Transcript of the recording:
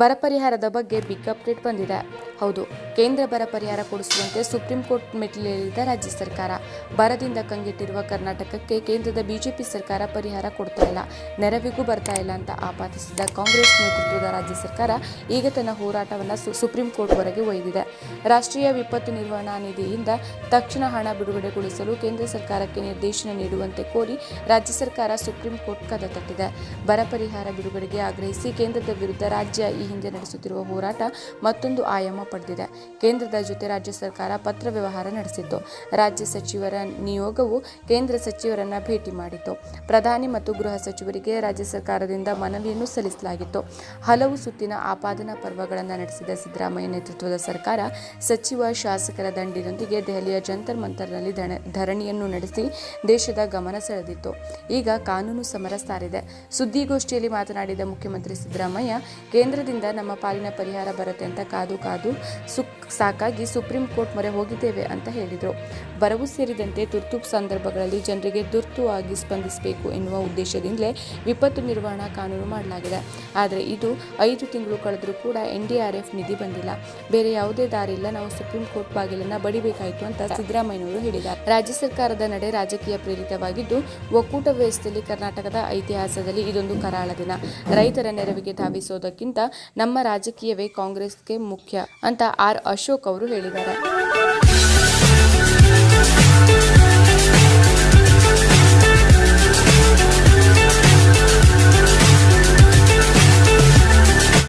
ಬರ ಪರಿಹಾರದ ಬಗ್ಗೆ ಬಿಗ್ ಅಪ್ಡೇಟ್ ಬಂದಿದೆ. ಹೌದು, ಕೇಂದ್ರ ಬರ ಪರಿಹಾರ ಕೊಡಿಸುವಂತೆ ಸುಪ್ರೀಂ ಕೋರ್ಟ್ ಮೆಟ್ಟಿಲೇರಿದ ರಾಜ್ಯ ಸರ್ಕಾರ. ಬರದಿಂದ ಕಂಗೆಟ್ಟಿರುವ ಕರ್ನಾಟಕಕ್ಕೆ ಕೇಂದ್ರದ ಬಿಜೆಪಿ ಸರ್ಕಾರ ಪರಿಹಾರ ಕೊಡ್ತಾ ಇಲ್ಲ, ನೆರವಿಗೂ ಬರ್ತಾ ಇಲ್ಲ ಅಂತ ಆಪಾದಿಸಿದ ಕಾಂಗ್ರೆಸ್ ನೇತೃತ್ವದ ರಾಜ್ಯ ಸರ್ಕಾರ ಈಗ ತನ್ನ ಹೋರಾಟವನ್ನು ಸುಪ್ರೀಂ ಕೋರ್ಟ್ವರೆಗೆ ಒಯ್ದಿದೆ. ರಾಷ್ಟ್ರೀಯ ವಿಪತ್ತು ನಿರ್ವಹಣಾ ನಿಧಿಯಿಂದ ತಕ್ಷಣ ಹಣ ಬಿಡುಗಡೆಗೊಳಿಸಲು ಕೇಂದ್ರ ಸರ್ಕಾರಕ್ಕೆ ನಿರ್ದೇಶನ ನೀಡುವಂತೆ ಕೋರಿ ರಾಜ್ಯ ಸರ್ಕಾರ ಸುಪ್ರೀಂ ಕೋರ್ಟ್ ಕದ ತಟ್ಟಿದೆ. ಬರ ಪರಿಹಾರ ಬಿಡುಗಡೆಗೆ ಆಗ್ರಹಿಸಿ ಕೇಂದ್ರದ ವಿರುದ್ಧ ರಾಜ್ಯ ಈ ಹಿಂದೆ ನಡೆಸುತ್ತಿರುವ ಹೋರಾಟ ಮತ್ತೊಂದು ಆಯಾಮ ಪಡೆದಿದೆ. ಕೇಂದ್ರದ ಜೊತೆ ರಾಜ್ಯ ಸರ್ಕಾರ ಪತ್ರ ವ್ಯವಹಾರ ನಡೆಸಿತ್ತು. ರಾಜ್ಯ ಸಚಿವರ ನಿಯೋಗವು ಕೇಂದ್ರ ಸಚಿವರನ್ನ ಭೇಟಿ ಮಾಡಿತ್ತು. ಪ್ರಧಾನಿ ಮತ್ತು ಗೃಹ ಸಚಿವರಿಗೆ ರಾಜ್ಯ ಸರ್ಕಾರದಿಂದ ಮನವಿಯನ್ನು ಸಲ್ಲಿಸಲಾಗಿತ್ತು. ಹಲವು ಸುತ್ತಿನ ಆಪಾದನಾ ಪರ್ವಗಳನ್ನು ನಡೆಸಿದ ಸಿದ್ದರಾಮಯ್ಯ ನೇತೃತ್ವದ ಸರ್ಕಾರ ಸಚಿವ, ಶಾಸಕರ ದಂಡಿನೊಂದಿಗೆ ದೆಹಲಿಯ ಜಂತರ್ ಮಂತರ್ನಲ್ಲಿ ಧರಣಿಯನ್ನು ನಡೆಸಿ ದೇಶದ ಗಮನ ಸೆಳೆದಿತ್ತು. ಈಗ ಕಾನೂನು ಸಮರ ಸಾರಿದೆ ಸುದ್ದಿಗೋಷ್ಠಿಯಲ್ಲಿ ಮಾತನಾಡಿದ ಮುಖ್ಯಮಂತ್ರಿ ಸಿದ್ದರಾಮಯ್ಯ, ಕೇಂದ್ರದಿಂದ ನಮ್ಮ ಪಾಲಿನ ಪರಿಹಾರ ಬರುತ್ತೆ ಅಂತ ಕಾದು ಕಾದು ಸುಕ್ ಸಾಕಾಗಿ ಸುಪ್ರೀಂ ಕೋರ್ಟ್ ಮೊರೆ ಹೋಗಿದ್ದೇವೆ ಅಂತ ಹೇಳಿದರು. ಬರವು ಸೇರಿದಂತೆ ತುರ್ತು ಸಂದರ್ಭಗಳಲ್ಲಿ ಜನರಿಗೆ ತುರ್ತು ಆಗಿ ಸ್ಪಂದಿಸಬೇಕು ಎನ್ನುವ ಉದ್ದೇಶದಿಂದಲೇ ವಿಪತ್ತು ನಿರ್ವಹಣಾ ಕಾನೂನು ಮಾಡಲಾಗಿದೆ. ಆದರೆ ಇದು ಐದು ತಿಂಗಳು ಕಳೆದರೂ ಕೂಡ ಎನ್ಡಿಆರ್ಎಫ್ ನಿಧಿ ಬಂದಿಲ್ಲ. ಬೇರೆ ಯಾವುದೇ ದಾರಿ ಇಲ್ಲ ನಾವು ಸುಪ್ರೀಂ ಕೋರ್ಟ್ ಬಾಗಿಲನ್ನು ಬಡಿಬೇಕಾಯಿತು ಅಂತ ಸಿದ್ದರಾಮಯ್ಯನವರು ಹೇಳಿದ್ದಾರೆ. ರಾಜ್ಯ ಸರ್ಕಾರದ ನಡೆ ರಾಜಕೀಯ ಪ್ರೇರಿತವಾಗಿದ್ದು, ಒಕ್ಕೂಟ ವ್ಯವಸ್ಥೆಯಲ್ಲಿ ಕರ್ನಾಟಕದ ಇತಿಹಾಸದಲ್ಲಿ ಇದೊಂದು ಕರಾಳ ದಿನ. ರೈತರ ನೆರವಿಗೆ ಧಾವಿಸೋದಕ್ಕಿಂತ ನಮ್ಮ ರಾಜಕೀಯವೇ ಕಾಂಗ್ರೆಸ್ಗೆ ಮುಖ್ಯ ಅಂತ ಆರ್ ಅಶೋಕ್ ಅವರು ಹೇಳಿದ್ದಾರೆ.